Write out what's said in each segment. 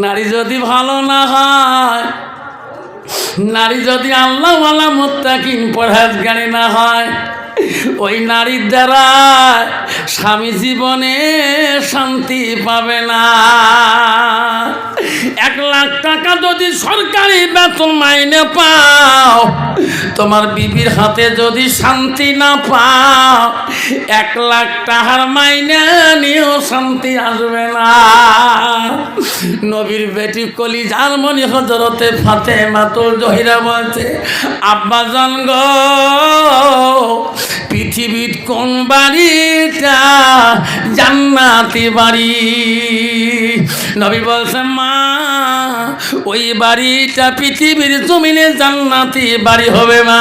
নারী যদি ভালো না হয় নারী যদি আল্লাহওয়ালা মোত্তাকিন পরহেজগারি না হয় ওই নারীর দ্বারা স্বামী জীবনে শান্তি পাবে না। এক লাখ টাকা যদি সরকারি বেতন মাইনে পাও, তোমার বিবির হাতে যদি শান্তি না পাও, এক লাখ টাকার মাইনে নিয়েও শান্তি আসবে না। নবীর বেটি কলি জার্মনি হজরতে ফাতে মাতুল জহিরা বলছে আব্বা গো পৃথিবীর কোন বাড়িটা জান্নাতি বাড়ি? নবী বলছেন, মা, ওই বাড়িটা পৃথিবীর জমিনে জান্নাতি বাড়ি হবে মা।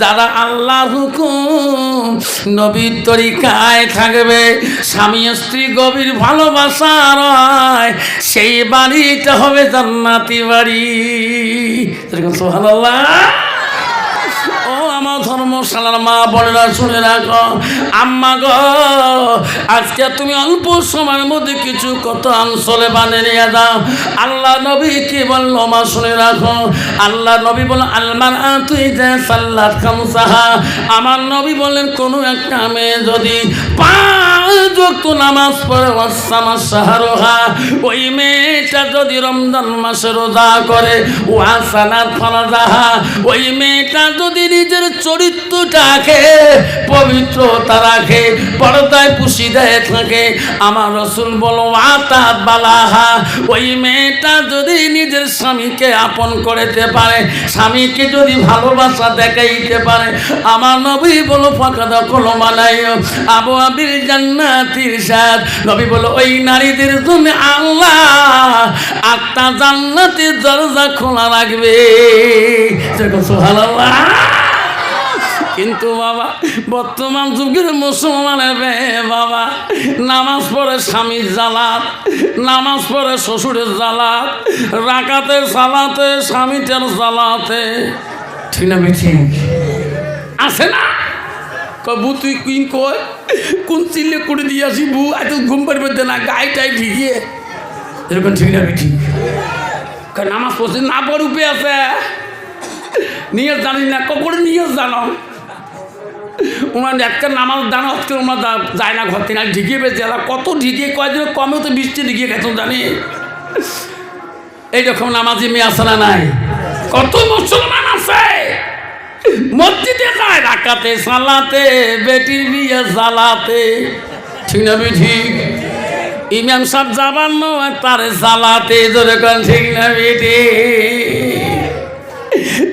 যারা আল্লাহ হুকুম নবীর তরিকায় থাকবে, স্বামী স্ত্রী গভীর ভালোবাসা সেই বাড়িটা হবে জান্নাতি বাড়ি। সোহানাল্লাহ ও ধর্মশালার মা বোনেরা শুনে রাখো। আম্মা গো, আজকে তুমি অল্প সময়ের মধ্যে কিছু কত অঞ্চলে বানিয়ে নিয়ে দাও আল্লাহ নবী কি বলল মা শুনে রাখো। আল্লাহ নবী বল আলমান তুই যে আমার নবী বলেন কোনো একটা মেয়ে যদি পাঁচ নামাজ পড়ে ওয়াসামা সাহারোহা ওই মেয়েটা যদি রমজান মাসে রোজা করে, ওয়াসানাত ফলাজাহা ওই মেয়েটা যদি নিজের চরিত্রটাকে পবিত্রতা রাখে, পর্দায় পুষি দেয় থাকে আমার রসুল বলো, আতাত বালাহা, ওই মেয়েটা যদি নিজের স্বামীকে আপন করতে পারে, স্বামীকে যদি ভালোবাসা দেখাইতে পারে, আমার নবী বলো ফাঁকা দখল মানাই আবু আবির জান্নাতির সাথ নবী বলো, ওই নারীদের জন্য আল্লাহ আত্মা জান্নাতের দরজা খোলা রাখবে। সুবহানাল্লাহ। কিন্তু বাবা, বর্তমান যুগের মুসলমানের বাবা, নামাজ পড়ে স্বামীর জালাত, নামাজ পড়ে শ্বশুরের জালাত রাকাতে সালাতে, স্বামীটার জালাতে। ঠিক না ঠিক আছে না? কবু তুই কুইন কয়? কোন চিল্লে করে দিয়ে আসি বু এত ঘুম পারবে না, গায়ে টাই ঠিকিয়ে এরকম ঠিক না ঠিক নামাজ পড়ছে, না পড় উপে আছে। নিয়ে জানি না, কখন নিয়ে জানো? ওনার একটা নামাজ দানা হচ্ছে ওনার যায় না ঘর থেকে। আর ঢিকিয়ে পেয়েছে এরা কত ঢিকিয়ে কয়েকদিন কমেও তো বৃষ্টি ঢিকিয়ে গেছে জানি। এইরকম নামাজি মেয়ে আছে না নাই? কত মুসলমান আছে। মসজিদে যায় রাকাতে, সালাতে, বেটির বিয়ে জ্বালাতে ঠিক না ঠিক? ইমাম সাহেব যাবার নয় তারে জ্বালাতে ধরে কন, ঠিক না বেটি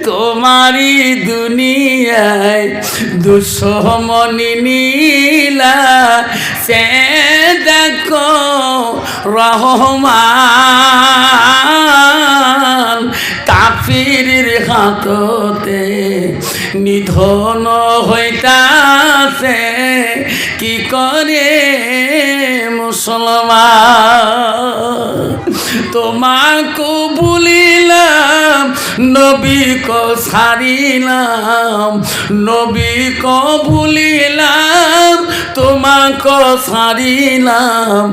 তোমারি দুনিয়ায় দুঃসমনি নীলা। সে দেখো রহমান কাফির হাততে নিধন হইতাছে, কি করে মুসলমান? তোমাকে বলিলাম নবী কো সারিলাম নবী কো ভুলিলাম, তোমাকে সারিলাম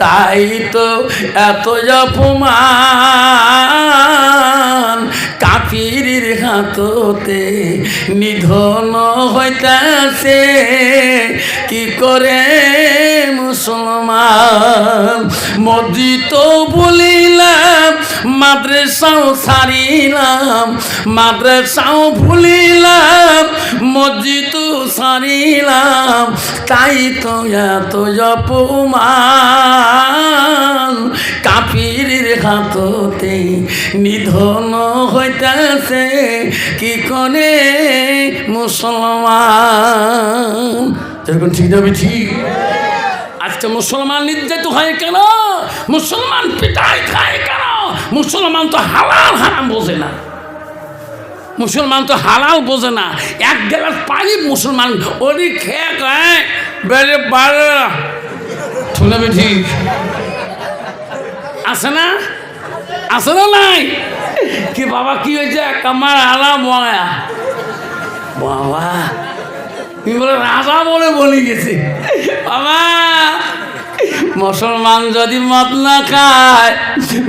তাই তো এত অপমান। কাফির হাততে নিধন হইতাছে। কি করে মুসলমান? তো বলিলাম মাদ্রাসাও সারিলাম মাদ্রাসাও ভুলিলাম মসজিদ সারিলাম তাই তো এত অপমান। কাফির হাততে নিধন হইতেছে, কি করে মুসলমান? দেখুন ঠিক যাবে ঠিক আজকে মুসলমান নির্যাতিত হয় কেন? মুসলমান পিটাই খায় কেন? মুসলমান তো হালাল হারাম বোঝে না। মুসলমান তো হালাল বোঝে না। এক গ্লাস পানি মুসলমান ওরই খেয়ে খায়, বেড়ে শুনবে ঠিক। আছে না? আছে না নাই? কি বাবা, কি হয়েছে? কামার আলা ময়া। বাবা, তুমি বলে রাজা বলে বলে গেছে। বাবা মুসলমান যদি মদ না খায়,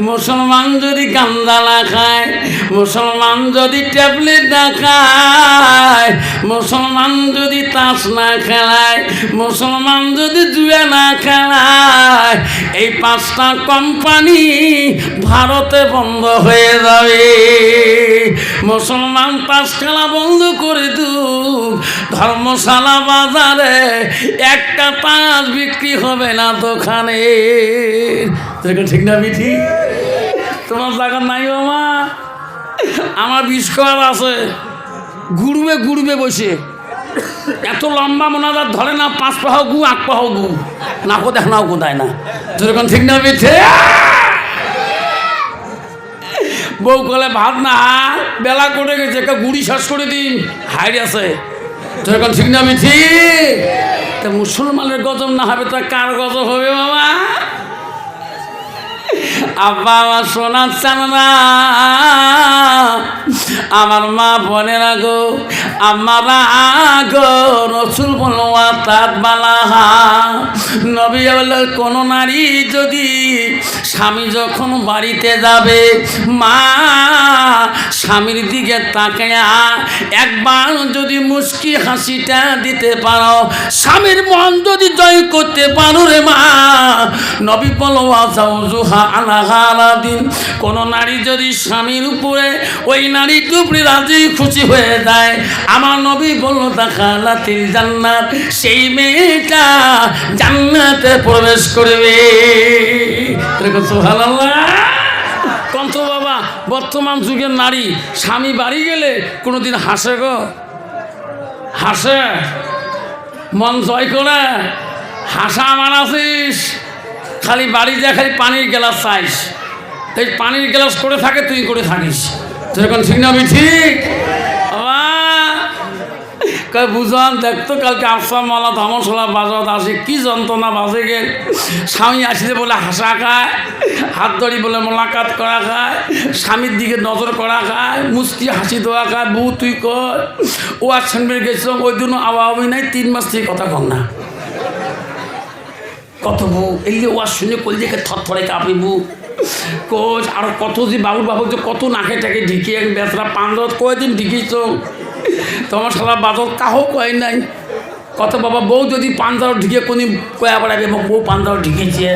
মুসলমান যদি গান্দা না খায়, মুসলমান যদি ট্যাবলেট না খায়, মুসলমান যদি তাস না খেলায়, মুসলমান যদি জুয়া না খেলায়, এই পাঁচটা কোম্পানি ভারতে বন্ধ হয়ে যাবে। মুসলমান তাস খেলা বন্ধ করে দুক ধর্মশালা বাজারে একটা তাস বিক্রি হবে না দোকানে। ঠিক না, মিঠি? তোমার জায়গা নাই মামা আমার বিস্কর আছে। গুড়বে গুড়বে বসে। এত লম্বা মোনাজার ধরে না, পাঁচ পাহ গু, আট পাহ গু। না কোথায় নাও কোথায় না। যেরকম ঠিক না, মিঠে? বউ কলে ভাত না, বেলা করে গেছে একটা গুড়ি শেষ করে দিন। হাইরে আছে। যেরকম ঠিক না, মিঠি? তা মুসলমানের গজব না হবে, তা কার গজব হবে, বাবা? আব্বা আমার সোনার না আমার মা বোনেরা গো আমারা গো রসুল বলওয়া তার বালাহা নবী কোন নারী যদি স্বামী যখন বাড়িতে যাবে, মা স্বামীর দিকে তাকায়া একবার যদি মুস্কি হাসিটা দিতে পারো, স্বামীর মন যদি জয় করতে পারো রে মা। নবী বলো আজাউজুহা আলাহারা দিন কোন নারী যদি স্বামীর উপরে ওই নারীর উপরে রাজি খুশি হয়ে যায়। আমার নবী বলল তাকালাতিল জান্নাত, সেই মেয়েটা জান্নাতে প্রবেশ করবে। দেখো সুবহানাল্লাহ। কন্ত বাবা, বর্তমান যুগের নারী, স্বামী বাড়ি গেলে কোনোদিন হাসে গো? হাসে? মন জয় করে? হাসা আছিস খালি বাড়ি যা খালি পানির গ্লাস চাইস। এই পানির গ্লাস করে থাকে, তুই করে থাকিস। যেরকম ঠিক না আমি ঠিক কয় বুঝান দেখতো কালকে আফসা মালা ধমসলা বাজাত আসে কি যন্ত্রণা বাজে গে স্বামী আসলে বলে হাসা খায় হাত ধরি বলে মোলাকাত করা খায় স্বামীর দিকে নজর করা খায় মুস্তি হাসি দেওয়া খায় বউ তুই কর ও আর সঙ্গে গেছিলাম ওই জন্য আওয়া নাই তিন মাস থেকে কথা কম না কত বউ এই যে ওয়ার শুনে কল দেখে থর থরে কাঁপি বউ কোচ, আরও কত যে বাবুর বাবু যে কত নাকে টাকে ঢিকিয়ে বেতরা পান্দত কয়দিন ঢিকিয়েছ তোমার সালা বাদর কাহো কয় নাই? কত বাবা, বউ যদি পান্দাও ঢিকে কোনি কয়া বেড়াবে বউ পান্দাও ঢিকেছে?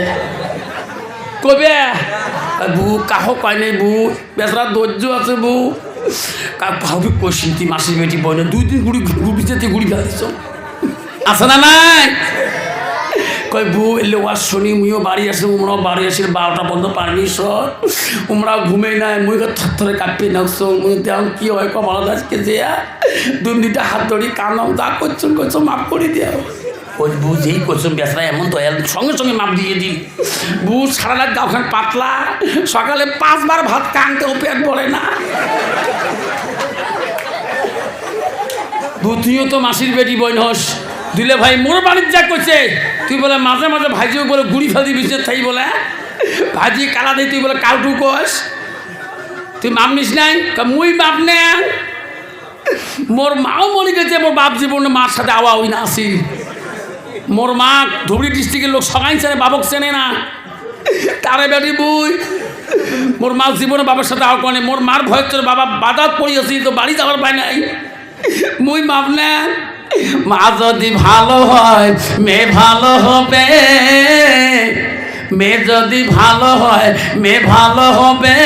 কবে? বু কাহো কয় নাই বউ বেতরা ধৈর্য আছে বউ। কাক ভাবি কষিন্তি মাসি বেটি বনে দুই দিন গুড়ি গুড়ি যেতে গুড়ি ফেলাইছ আছে না নাই? কয় বউ এলে ওয়ার শুনি, মুইও বাড়ি আসে উমরাও বাড়ি আসে বারোটা পর্যন্ত পারমিশন। উমরাও ঘুমে নাই, মুই থর কাঁপি নাকছো। মুই দেও কি হয় কমাল আজকে যে দুর্নীতি, হাত ধরি কানম যা করছ করছ, মাফ করে দেও ওই বউ যেই করছ বেসরা এমন তো সঙ্গে সঙ্গে মাপ দিয়ে দিই বউ সারা রাত গাওখান পাতলা, সকালে পাঁচবার ভাত কানতেও পেট পড়ে না। বউ তুইও তো মাসির বেটি বই হস দিলে ভাই মোর বাণিজ্য করছে তুই বলে মাঝে মাঝে ভাইজিও বলে গুড়ি ফেলদি বিচে থাই বলে। ভাজি কালা দিই তুই বলে কাউটু কস। তুই মাপ নিস নাই? মুই মাপ নে মোর মাও মরে গেছে, মোর বাপ জীবনে মার সাথে আওয়া হই না আসি। মোর মা ধুবড়ি ডিস্ট্রিক্টের লোক সবাই চেনে বাবক চেনে না। তারে বেটি বুই, মোর মা জীবনে বাবার সাথে আওয়া করে মোর মার ভয় বাবা বাদাত পড়িয়েছি তো বাড়ি যাওয়ার পায় নাই। মুই মাপ না মা যদি ভালো হয় মেয়ে ভালো হবে। মেয়ে যদি ভালো হয় মেয়ে ভালো হবে।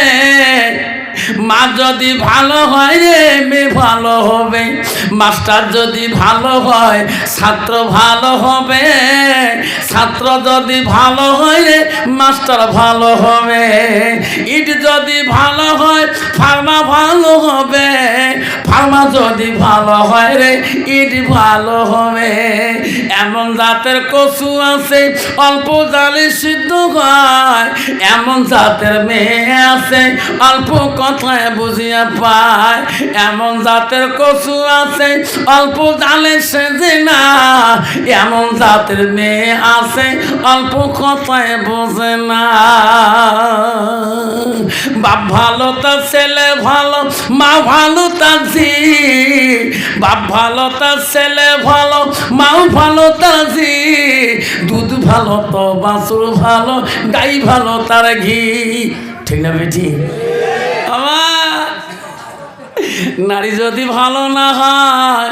মা যদি ভালো হয় রে, মেয়ে ভালো হবে। মাস্টার যদি ভালো হয়, ছাত্র ভালো হবে। ছাত্র যদি ভালো হয় রে, মাস্টার ভালো হবে। ইট যদি ভালো হয়, ফার্মা ভালো হবে। ফার্মা যদি ভালো হয় রে, ইট ভালো হবে। এমন জাতের কচু আছে, অল্প জালে সিদ্ধ হয়। এমন জাতের মেয়ে আছে, অল্প কথায় বুঝিয়া পায়, এমন জাতের কচু আছে, অল্প জালে সেজে না এমন জাতের মেয়ে আছে, অল্প কথায় বোঝে না। বাপ ভালো তো ছেলে ভালো, মা ভালো তার ঝি বাপ ভালো তার ছেলে ভালো, মাও ভালো তার ঝি দুধ ভালো তো বাছুর ভালো, গাই ভালো তার ঘি। ঠিক না বেটি? নারী যদি ভালো না হয়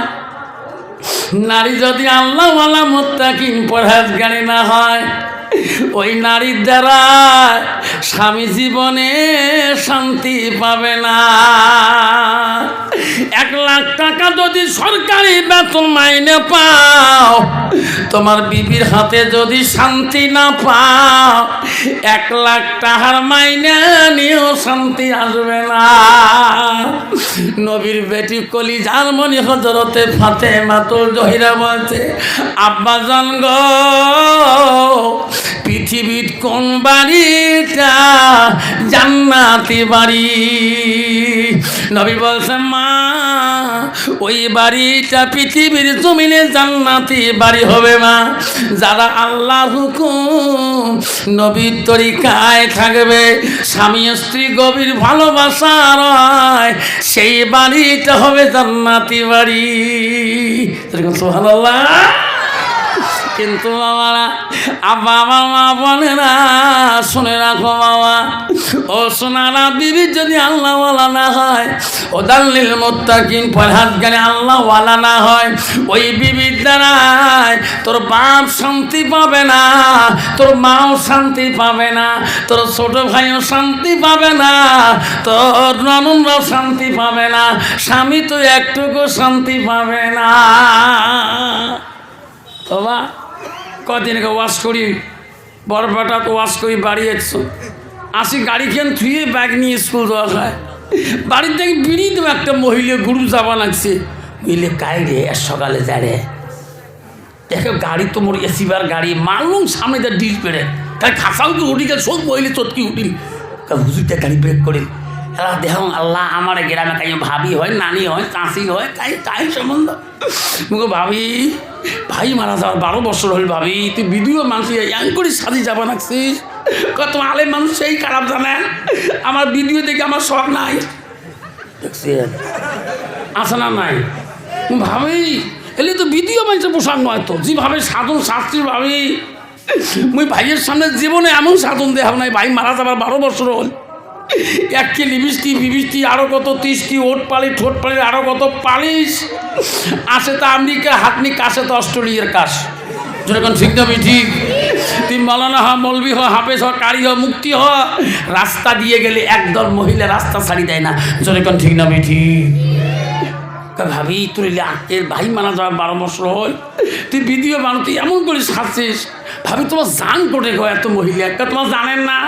নারী যদি আল্লাহওয়ালা মোত্তাকিন গাড়ি না হয় ওই নারীর দ্বারা স্বামী জীবনে শান্তি পাবে না। এক লাখ টাকা যদি সরকারি বেতন মাইনে পাও, তোমার বিবির হাতে যদি শান্তি না পাও, এক লাখ টাকার মাইনে নিয়েও শান্তি আসবে না। নবীর বেটি কলি জার্মনি হজরতে ফাতে মাতুল জহিরা বলছে আব্বা জান গো পৃথিবীর কোন বাড়িটা জান্নাতি বাড়ি? নবী বলছে মা, ওই বাড়িটা পৃথিবীর জমিনে জান্নাতি বাড়ি হবে মা যারা আল্লাহ হুকুম নবীর তরিকায় থাকবে, স্বামী স্ত্রী গভীর ভালোবাসা রয়, সেই বাড়িটা হবে জান্নাতি বাড়ি। এরকম সুবহানাল্লাহ। কিন্তু বাবারা আব্বা আমার মা না শুনে রাখো বাবা ও সোনারা বিবি, যদি আল্লাহওয়ালা না হয়, ও দাল্লিল মোত্তাকিন পরহাত জ্ঞানে আল্লাহওয়ালা না হয়, ওই বিবির দ্বারাই তোর বাপ শান্তি পাবে না, তোর মাও শান্তি পাবে না, তোর ছোট ভাইও শান্তি পাবে না, তোর নননরাও শান্তি পাবে না, স্বামী তো একটুকু শান্তি পাবে না। বাবা কদিন আগে ওয়াশ করি, বড় বেটা তো ওয়াশ করি, বাড়ি একশো আসি গাড়ি কেন থুয়ে ব্যাগ নিয়ে স্কুল যাওয়া হয় বাড়ির থেকে বিড়ি দেবো, একটা মহিলা গ্রুপ যাবা লাগছে। মিলে কাই রে সকালে যারে দেখো, গাড়ি তো মোর এসিবার গাড়ি, মারলুম সামনে যা ডিল পেরে তাই খাসাও কি উঠি গেল, সব মহিলে চটকি উঠিল। হুজুরটা গাড়ি ব্রেক করে এরা দেখ আল্লাহ আমার গ্রামে কাই ভাবি হয়, নানি হয় কাশি হয়, তাই তাই সম্বন্ধ। মুখে ভাবি, ভাই মারা যাওয়ার বারো বছর হল ভাবি, তুই ভিডিও মানুষ ইয়াং করে সাজি যাবা নাকছিস কত আলে মানুষ সেই খারাপ জানে। আমার ভিডিও দেখে আমার শখ নাই। দেখছেন আছে না নাই? ভাবি, এলে তো ভিডিও মানুষের পোশাক নয় তো যেভাবে সাধন শাস্ত্রী ভাবি। মুই ভাইয়ের সামনে জীবনে এমন সাধন দেখাব নাই, ভাই মারা যাবার বারো বছর হল। এক কে লিবিষ্টি বিবিষ্টি আরও কত তিষ্টি ওট পালি, ঠোঁট পালি আরও কত পালিশ। আসে তা আমেরিকা, হাতনি কাছে তো অস্ট্রেলিয়ার কাশ। যেরকম ঠিক না ঠিক তুই মলানা হ, মলবি হ, হাফেজ হ, কারি হ, মুক্তি হ। রাস্তা দিয়ে গেলে একদল মহিলা রাস্তা ছাড়ি দেয় না। যেরকম ঠিক না ঠিক ভাবি তুই আকের ভাই মানা যাওয়ার বছর হল। তুই ভিডিও বানো তুই এমন করে সাজছিস। ভাবি, তোমার জান কোটে গো এত মহিলা একটা তোমার জানেন না?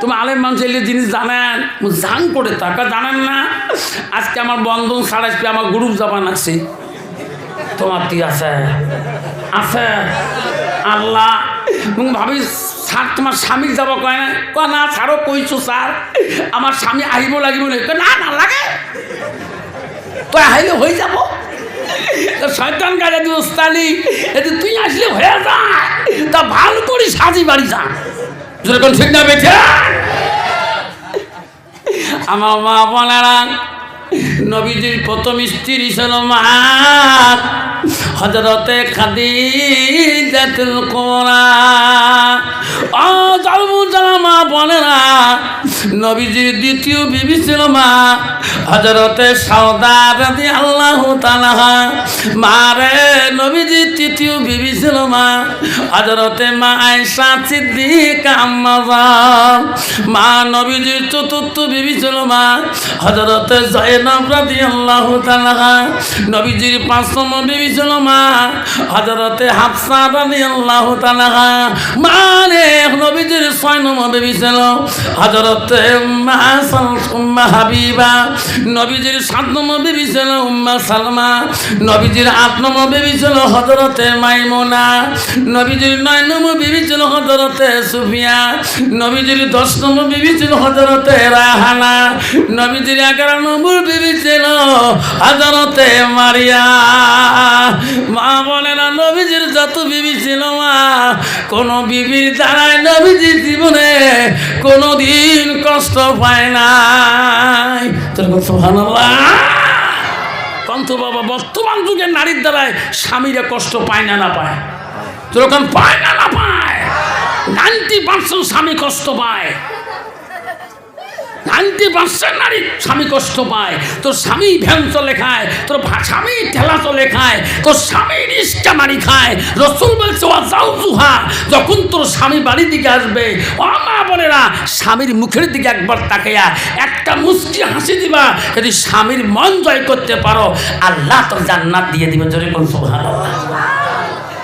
তুমি আলেম মানুষ, এলে জিনিস জানেন। জান করে তাকে জানেন না? আজকে আমার বন্ধন সাড়ে আমার গ্রুপ যাবান আছে। তোমার তুই আছে? আছে। আল্লাহ। ভাবি, স্যার, তোমার স্বামীর যাব কয় না? কয়, না, স্যারও কইছো, স্যার। আমার স্বামী আহিব লাগিব না। না না, লাগে। তুই হাইলে হয়ে যাব। তা শয়তান কাজে তুই ওস্তালি এতে তুই আসলে হয়ে যা। তা ভালো করে সাজি বাড়ি যা। যেরকম ঠিক না বেঠে। আমার মা বোনেরা নবীজির প্রথম স্ত্রী ছিল মা হজরতে খাদিজাতুল কোরা ও জালমু জালামা বোনেরা, নবীজির দ্বিতীয় বিবি ছিল মা, হজরতে সাউদা রাদি আল্লাহ তালাহা মারে নবীজির তৃতীয় বিবি ছিল মা, হজরতে মা আয়সা সিদ্দিক আম্মাজান। মা নবীজির চতুর্থ বিবি ছিল মা, হজরতে জয়নব রাদি আল্লাহ তালাহা নবীজির পাঁচতম বিবি ছিল মা হজরতে হাফসা রাদি আল্লাহ তালাহা মা রে নবীজির ছয় নম্বর বিবি ছিল। হজরতে উম্মা হাবিবা, নবীজির সাত নম্বর বিবি ছিল উম্মা সালমা, নবীজির আট নম্বর বিবি ছিল হজরতে মাইমুনা, নবীজির নয় নম্বর বিবি ছিল হজরতে সুফিয়া, নবীজির দশ নম্বর বিবি ছিল হজরতে রাহানা, নবীজির এগারো নম্বর বিবি ছিল হজরতে মারিয়া। মা বলে না, নবীজির যত বিবি ছিল মা, কোন বিবির দ্বারাই নবীজির জীবনে কোনো দিন কষ্ট পায় নাই। তোর কন্ত বাবা, বর্তমান যুগের নারীর দ্বারাই স্বামীরা কষ্ট পায় না না পায়? তোরকম পায় না না পায়? নাইনটি পার্সেন্ট স্বামী কষ্ট পায়। নাইনটি পার্সেন্ট নারী স্বামী কষ্ট পায়। তোর স্বামী ভ্যান চলে খায় তোর স্বামী ঠেলা চলে খায় তোর স্বামী রিস্কা মারি খায়। রসুল বলছে জুহা যখন তোর স্বামী বাড়ির দিকে আসবে, ও মা বোনেরা, স্বামীর মুখের দিকে একবার তাকাইয়া একটা মুস্কি হাসি দিবা, যদি স্বামীর মন জয় করতে পারো, আল্লাহ তোর জান্নাত দিয়ে দিবে। জোরে কোন সুবহানাল্লাহ।